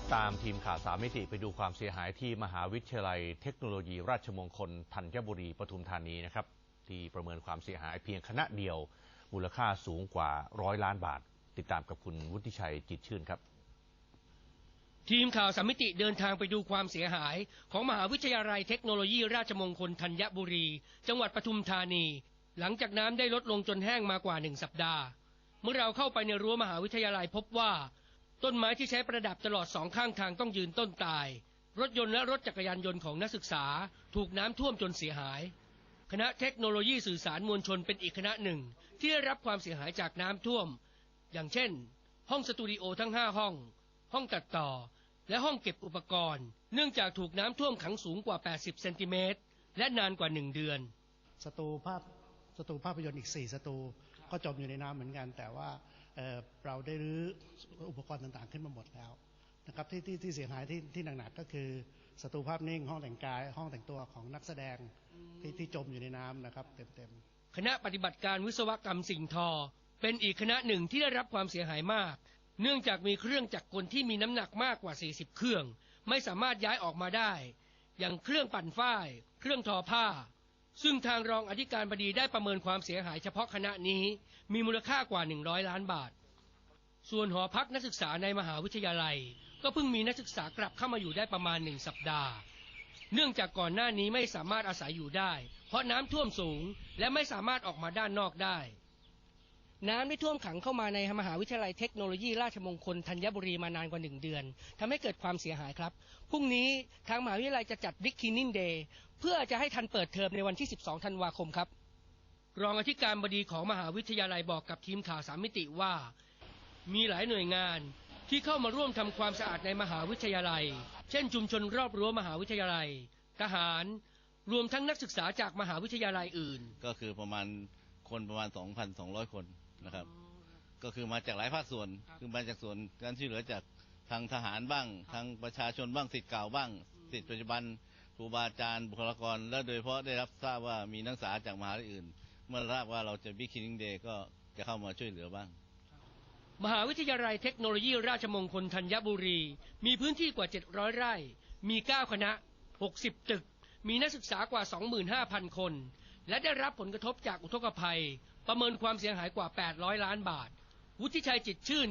ตามทีมข่าวสามมิติไปดูความเสียหายที่มหาวิทยาลัยเทคโนโลยีราชมงคลธัญบุรีปทุมธานีนะครับ ที่ประเมินความเสียหายเพียงคณะเดียว มูลค่าสูงกว่าร้อยล้านบาท ติดตามกับคุณวุฒิชัยจิตชื่นครับ ทีมข่าวสามมิติเดินทางไปดูความเสียหาย ของมหาวิทยาลัยเทคโนโลยีราชมงคลธัญบุรี จังหวัดปทุมธานี หลังจากน้ำได้ลดลงจนแห้งมากว่าหนึ่งสัปดาห์ เมื่อเราเข้าไปในรั้วมหาวิทยาลัยพบว่า ต้นไม้ที่ใช้ประดับตลอดสองข้างทางต้องยืนต้นตาย รถยนต์และรถจักรยานยนต์ของนักศึกษาถูกน้ำท่วมจนเสียหาย คณะเทคโนโลยีสื่อสารมวลชนเป็นอีกคณะหนึ่ง ที่ได้รับความเสียหายจากน้ำท่วม อย่างเช่น ห้องสตูดิโอทั้ง5ห้อง ห้องตัดต่อ และห้องเก็บอุปกรณ์ เนื่องจากถูกน้ำท่วมขังสูงกว่า 80 เซนติเมตรและนานกว่า1เดือน สตูภาพสตูภาพยนตร์อีก4สตูก็จมอยู่ในน้ำเหมือนกัน แต่ว่า เอ่อเราได้รื้ออุปกรณ์ต่างๆ ขึ้นมาหมดแล้วนะครับที่ที่ที่เสียหายที่ที่หนักๆก็คือสตูภาพนิ่งห้องแต่งกาย ห้องแต่งตัวของนักแสดงที่ที่จมอยู่ในน้ำนะครับ เต็มๆคณะปฏิบัติการวิศวกรรมสิ่งทอ เป็นอีกคณะหนึ่งที่ได้รับความเสียหายมาก เนื่องจากมีเครื่องจักรกลที่มีน้ำหนักมากกว่า 40 เครื่อง ไม่สามารถย้ายออกมาได้ อย่างเครื่องปั่นฝ้าย เครื่องทอผ้า ซึ่งทางรองอธิการบดีได้ประเมินความเสียหายเฉพาะคณะนี้มีมูลค่ากว่า 100 ล้านบาท ส่วนหอพักนักศึกษาในมหาวิทยาลัย ก็เพิ่งมีนักศึกษากลับเข้ามาอยู่ได้ประมาณหนึ่งสัปดาห์ เนื่องจากก่อนหน้านี้ไม่สามารถอาศัยอยู่ได้ เพราะน้ำท่วมสูงและไม่สามารถออกมาด้านนอกได้ น้ำได้ท่วมขังเข้ามาในมหาวิทยาลัยเทคโนโลยีราชมงคลธัญบุรีมานานกว่าหนึ่งเดือนทำให้เกิดความเสียหายครับ พรุ่งนี้ทางมหาวิทยาลัยจะจัดบิ๊กคินนิ่งเดย์เพื่อจะให้ทันเปิดเทอมในวันที่ 12 ธันวาคมครับ รองอธิการบดีของมหาวิทยาลัยบอกกับทีมข่าวสามมิติว่า มีหลายหน่วยงานที่เข้ามาร่วมทำความสะอาดในมหาวิทยาลัย เช่น ชุมชนรอบรั้วมหาวิทยาลัย ทหาร รวมทั้งนักศึกษาจากมหาวิทยาลัยอื่น ก็คือประมาณคนประมาณ 2,200 คน นะครับ ก็คือมาจากหลายภาคส่วนครับคือมาจากส่วนการช่วยเหลือจากทางทหารบ้าง ทางประชาชนบ้างสิทธิ์เก่าบ้างสิทธิ์ปัจจุบันครูบาอาจารย์บุคลากร และโดยเฉพาะได้รับทราบว่ามีนักศึกษาจากมหาลัยอื่น เมื่อทราบว่าเราจะบิ๊กคินนิ่งเดย์ก็จะเข้ามาช่วยเหลือบ้าง มหาวิทยาลัยเทคโนโลยีราชมงคลธัญบุรี มีพื้นที่กว่า 700 ไร่ มี 9 คณะ 60 ตึก มีนักศึกษากว่า 25,000 คน และได้รับผลกระทบจากอุทกภัย ประเมินความเสียหายกว่า 800 ล้านบาท วุฒิชัยจิตชื่น